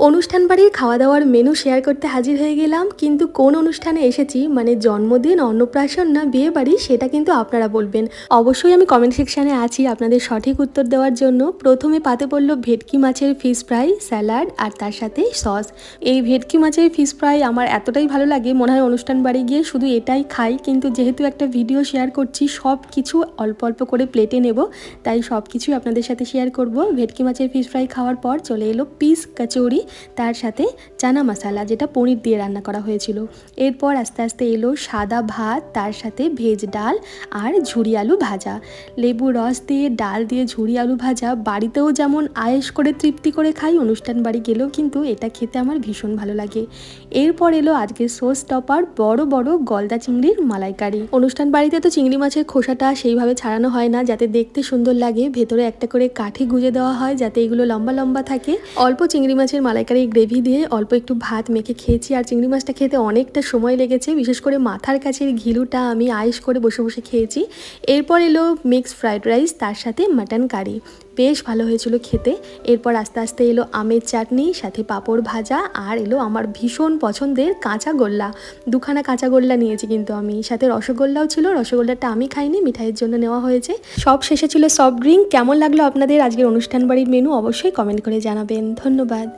অনুষ্ঠান বাড়ির খাওয়া দাওয়ার মেনু শেয়ার করতে হাজির হয়ে গেলাম, কিন্তু কোন অনুষ্ঠানে এসেছি মানে জন্মদিন, অন্নপ্রাশন না বিয়ে বাড়ি, সেটা কিন্তু আপনারা বলবেন। অবশ্যই আমি কমেন্ট সেকশানে আছি আপনাদের সঠিক উত্তর দেওয়ার জন্য। প্রথমে পাতে পড়ল ভেটকি মাছের ফিশ ফ্রাই স্যালাড আর তার সাথে সস এই ভেটকি মাছের ফিশ ফ্রাই আমার এতটাই ভালো লাগে, মনে হয় অনুষ্ঠান বাড়ি গিয়ে শুধু এটাই খাই, কিন্তু যেহেতু একটা ভিডিও শেয়ার করছি সব কিছু অল্প অল্প করে প্লেটে নেব, তাই সব কিছুই আপনাদের সাথে শেয়ার করব। ভেটকি মাছের ফিশ ফ্রাই খাওয়ার পর চলে এলো পিস কচুরি তার সাথে চানা মশালা, যেটা পনির দিয়ে রান্না করা হয়েছিল। এরপর আস্তে আস্তে এলো সাদা ভাত, তার সাথে ভেজ ডাল আর ঝুড়ি আলু ভাজা। লেবু রস দিয়ে, ডাল দিয়ে ঝুড়ি আলু ভাজা, বাড়িতেও যেমন আয়েস করে তৃপ্তি করে খাই, অনুষ্ঠান বাড়ি গেলেও কিন্তু এটা খেতে আমার ভীষণ ভালো লাগে। এরপর এলো আজকের সোস টপার বড় বড় গলদা চিংড়ির মালাইকারি। অনুষ্ঠান বাড়িতে তো চিংড়ি মাছের খোসাটা সেইভাবে ছাড়ানো হয় না, যাতে দেখতে সুন্দর লাগে। ভেতরে একটা করে কাঠি গুঁজে দেওয়া হয়, যাতে এগুলো লম্বা লম্বা থাকে। অল্প চিংড়ি মাছের মালাইকারি গ্রেভি দিয়ে অল্প একটু ভাত মেখে খেয়েছি। আর চিংড়ি মাছটা খেতে অনেকটা সময় লেগেছে। বিশেষ করে মাথার কাছের ঘিলুটা আমি আয়েস করে বসে বসে খেয়েছি। এরপর এলো মিক্স ফ্রাইড রাইস তার সাথে মাটন কারি বেশ ভালো হয়েছিল খেতে। এরপর আস্তে আস্তে এলো আমের চাটনি, সাথে পাঁপড় ভাজা, আর এলো আমার ভীষণ পছন্দের কাঁচা গোল্লা। দুখানা কাঁচা গোল্লা নিয়েছি কিন্তু আমি। সাথে রসগোল্লাও ছিল। রসগোল্লাটা আমি খাইনি, মিঠাইয়ের জন্য নেওয়া হয়েছে। সব শেষে ছিল সফট ড্রিঙ্ক কেমন লাগল আপনাদের আজকের অনুষ্ঠান বাড়ির মেনু অবশ্যই কমেন্ট করে জানাবেন। ধন্যবাদ।